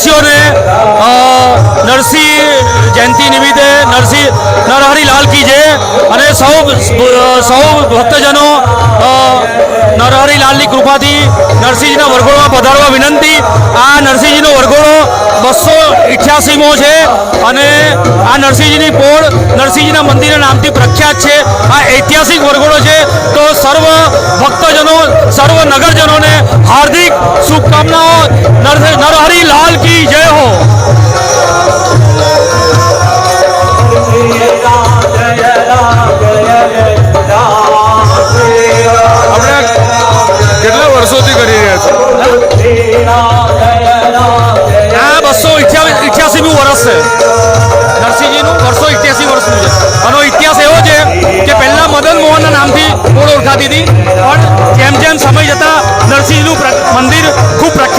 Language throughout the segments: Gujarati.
વાસીઓને અ, નરસિંહ જયંતિ નિમિત્તે નરસિંહ નરહરી લાલ કી જે અને સૌ સૌ ભક્તજનો નરહરિલાલની નરહરી લાલની કૃપાથી નરસિંહજીના વરઘોડમાં પધારવા વિનંતી. આ નરસિંહજીનો વરઘોડો બસો ઇઠ્યાસીમો છે અને આ નરસિંહજીની પોળ નરસિંહજીના મંદિરના નામથી પ્રખ્યાત છે. આ ઐતિહાસિક વરઘોડો છે. તો સર્વ ભક્તજનો સર્વ નગરજનોને હાર્દિક શુભકામનાઓ નર- નરહરી લાલ કી જય હો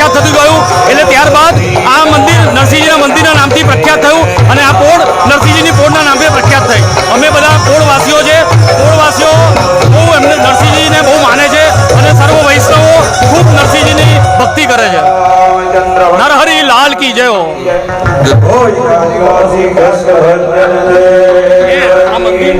પ્રખ્યાત થતું ગયું. એટલે ત્યારબાદ આ મંદિર નરસિંહજીના મંદિરના નામથી પ્રખ્યાત થયું અને આ પોળ નરસિંહજીની પોળના નામે પ્રખ્યાત થઈ. અમે બધા પોળવાસીઓ છે. પોળવાસીઓ બહુ એમને નરસિંહજીને બહુ માને છે અને સર્વ વૈષ્ણવો ખૂબ નરસિંહજીની ભક્તિ કરે છે. નરહરી લાલ કી જય આ મંદિર.